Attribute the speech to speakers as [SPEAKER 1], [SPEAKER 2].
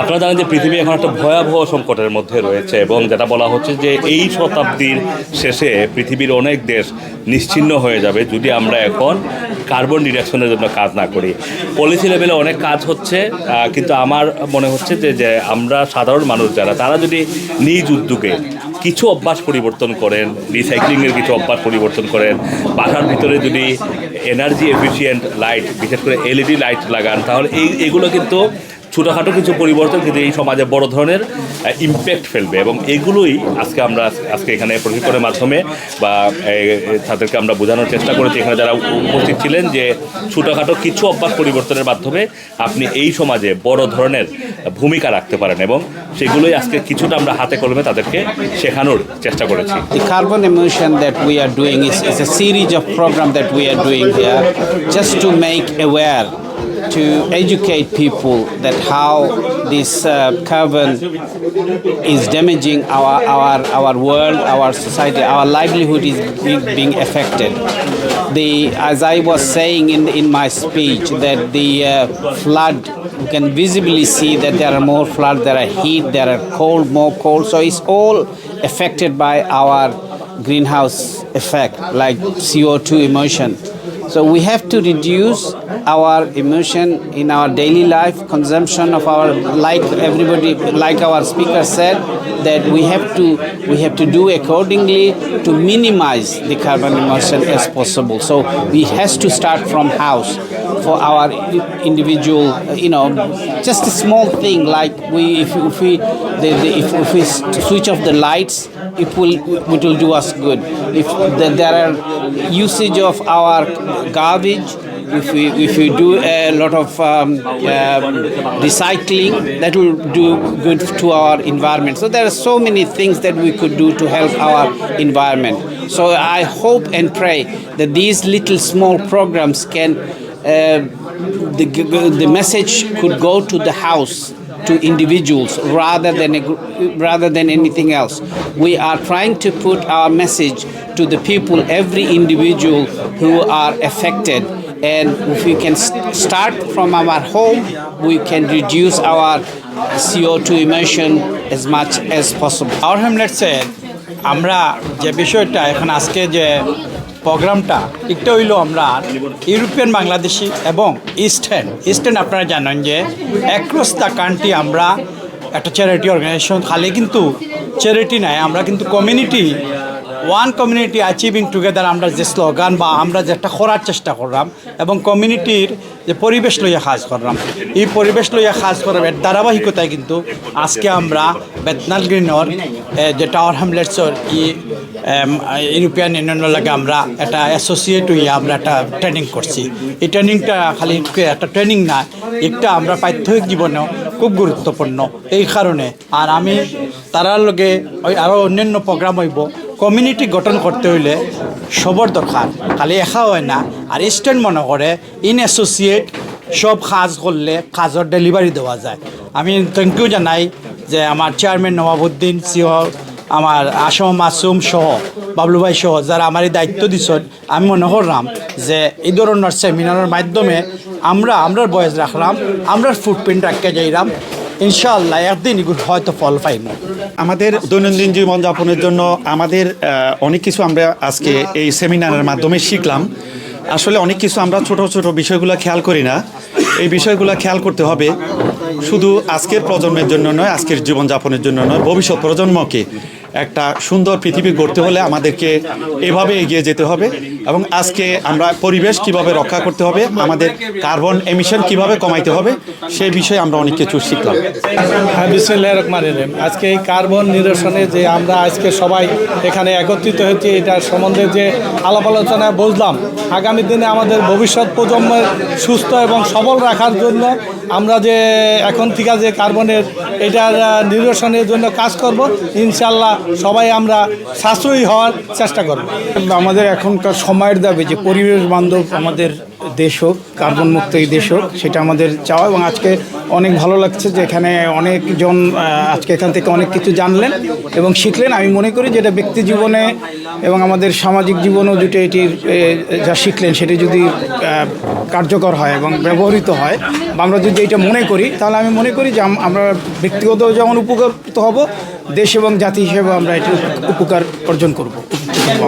[SPEAKER 1] আপনারা জানেন যে পৃথিবী এখন একটা ভয়াবহ সংকটের মধ্যে রয়েছে এবং যেটা বলা হচ্ছে যে এই শতাব্দীর শেষে পৃথিবীর অনেক দেশ নিশ্চিহ্ন হয়ে যাবে যদি আমরা এখন কার্বন ডিডাকশনের জন্য কাজ না করি। পলিসি লেভেলে অনেক কাজ হচ্ছে কিন্তু আমার মনে হচ্ছে যে যে আমরা সাধারণ মানুষ যারা, তারা যদি নিজ উদ্যোগে কিছু অভ্যাস পরিবর্তন করেন রিসাইক্লিংয়ের কিছু অভ্যাস পরিবর্তন করেন, বাসার ভিতরে যদি এনার্জি এফিসিয়েন্ট লাইট বিশেষ করে এলইডি লাইট লাগান, তাহলে এই, এগুলো কিন্তু ছোটোখাটো কিছু পরিবর্তন কিন্তু এই সমাজে বড় ধরনের ইম্প্যাক্ট ফেলবে এবং এগুলোই আজকে আমরা আজকে এখানে প্রশিক্ষণের মাধ্যমে বা তাদেরকে আমরা বোঝানোর চেষ্টা করেছি। এখানে যারা উপস্থিত ছিলেন যে ছোটোখাটো কিছু অভ্যাস পরিবর্তনের মাধ্যমে আপনি এই সমাজে বড় ধরনের ভূমিকা রাখতে পারেন এবং সেগুলোই আজকে কিছুটা আমরা হাতে কলমে তাদেরকে শেখানোর চেষ্টা করেছি।
[SPEAKER 2] The carbon emission that we are doing is, is a series of programs that we are doing here just to to educate people that how this uh, carbon is damaging our, our, our world, our society, our livelihood is being, affected. The, as I was saying in, in my speech, that the uh, flood, you can visibly see that there are more floods, there are heat, there are cold, more cold. So it's all affected by our greenhouse effect, like CO2 emission. So we have to reduce our emission in our daily life consumption of our like everybody like our speaker said that we have to we have to do accordingly to minimize the carbon emission as possible. So we has to start from house for our individual you know just a small thing like we if, if we the, the, if, if we switch off the lights it will it will do us good. If the, there are usage of our garbage if we if we do a lot of um, uh, recycling that will do good to our environment. So there are so many things that we could do to help our environment. So i hope and pray that these little small programs can uh, the, the message could go to the house to individuals rather than a, rather than anything else. We are trying to put our message to the people, every individual who are affected. And if we can st- start from our home, we can reduce our CO2 emission as much as possible.
[SPEAKER 3] Our হ্যামলেটসের আমরা যে বিষয়টা এখন আজকে যে প্রোগ্রামটা একটা হইল আমরা ইউরোপিয়ান বাংলাদেশি এবং ইস্টার্ন। ইস্টার্ন আপনারা জানেন যে অ্যাক্রস দ্য কান্ট্রি আমরা একটা চ্যারিটি অর্গানাইজেশন খালি কিন্তু চ্যারিটি নাই, আমরা কিন্তু community one community achieving together আমরা যে স্লোগান বা আমরা যেটা করার চেষ্টা করলাম এবং কমিউনিটির যে পরিবেশ লইয়া কাজ করলাম। এই পরিবেশ লইয়া কাজ করার এর ধারাবাহিকতায় কিন্তু আজকে আমরা বেতনাল গ্রিনর যে টাওয়ার হ্যামলেটসর ই ইউরোপিয়ান ইউনিয়নের লাগে আমরা একটা অ্যাসোসিয়েট হইয়া আমরা একটা ট্রেনিং করছি। এই ট্রেনিংটা খালি একটা ট্রেনিং না, একটা আমরা পাঠ্যিক জীবনেও খুব গুরুত্বপূর্ণ। এই কারণে আর আমি তারার লগে ওই আরও অন্যান্য প্রোগ্রাম হইব। কমিউনিটি গঠন করতে হইলে সবর দরকার, খালি একা হয় না। আর স্ট্যান্ড মনে করে ইন অ্যাসোসিয়েট সব কাজ করলে কাজের ডেলিভারি দেওয়া যায়। আমি থ্যাংক ইউ জানাই যে আমার চেয়ারম্যান নবাবুদ্দিন সিও আমার আসম মাসুম সহ, বাবলু ভাই সহ যারা আমার এই দায়িত্ব দিছেন, আমি মনে করলাম যে এই ধরনের সেমিনারের মাধ্যমে আমরা, আমরার বয়স রাখলাম, আমরার ফুটপ্রিন্ট রাখতে যাইলাম। ইনশাআল্লাহ একদিন এগুলো হয়তো ফল পাইব।
[SPEAKER 4] আমাদের দৈনন্দিন জীবনযাপনের জন্য আমাদের অনেক কিছু আমরা আজকে এই সেমিনারের মাধ্যমে শিখলাম। আসলে অনেক কিছু আমরা ছোট ছোট বিষয়গুলো খেয়াল করি না। এই বিষয়গুলো খেয়াল করতে হবে। শুধু আজকের প্রজন্মের জন্য নয় আজকের জীবনযাপনের জন্য নয় ভবিষ্যৎ প্রজন্মকে। একটা সুন্দর পৃথিবী গড়তে হলে আমাদেরকে এভাবে এগিয়ে যেতে হবে এবং আজকে আমরা পরিবেশ কীভাবে রক্ষা করতে হবে, আমাদের কার্বন এমিশন কীভাবে কমাইতে হবে, সেই বিষয়ে আমরা অনেক কিছু শিখলাম।
[SPEAKER 5] হ্যাঁ আজকে এই কার্বন নিরসনে যে আমরা আজকে সবাই এখানে একত্রিত হয়েছি, এটার সম্বন্ধে যে আলাপ আলোচনায় বুঝলাম আগামী দিনে আমাদের ভবিষ্যৎ প্রজন্মের সুস্থ এবং সবল রাখার জন্য আমরা যে এখন থেকে যে কার্বনের, এটার নিরসনের জন্য কাজ করব ইনশাল্লাহ সবাই আমরা সাশ্রয়ী হওয়ার চেষ্টা করব।
[SPEAKER 6] আমাদের এখনকার সময়ের দাবি যে পরিবেশ বান্ধব আমাদের দেশ হোক, কার্বন মুক্ত এই দেশ হোক, সেটা আমাদের চাওয়া এবং আজকে অনেক ভালো লাগছে যে এখানে অনেকজন আজকে এখান থেকে অনেক কিছু জানলেন এবং শিখলেন। আমি মনে করি যেটা ব্যক্তি জীবনে এবং আমাদের সামাজিক জীবনেও যদি এটির যা শিখলেন সেটি যদি কার্যকর হয় এবং ব্যবহৃত হয়, বা আমরা যদি এটা মনে করি, তাহলে আমি মনে করি যে আমরা ব্যক্তিগত যেমন উপকৃত হব, দেশ এবং জাতি হিসেবে আমরা এটির উপকার অর্জন করব।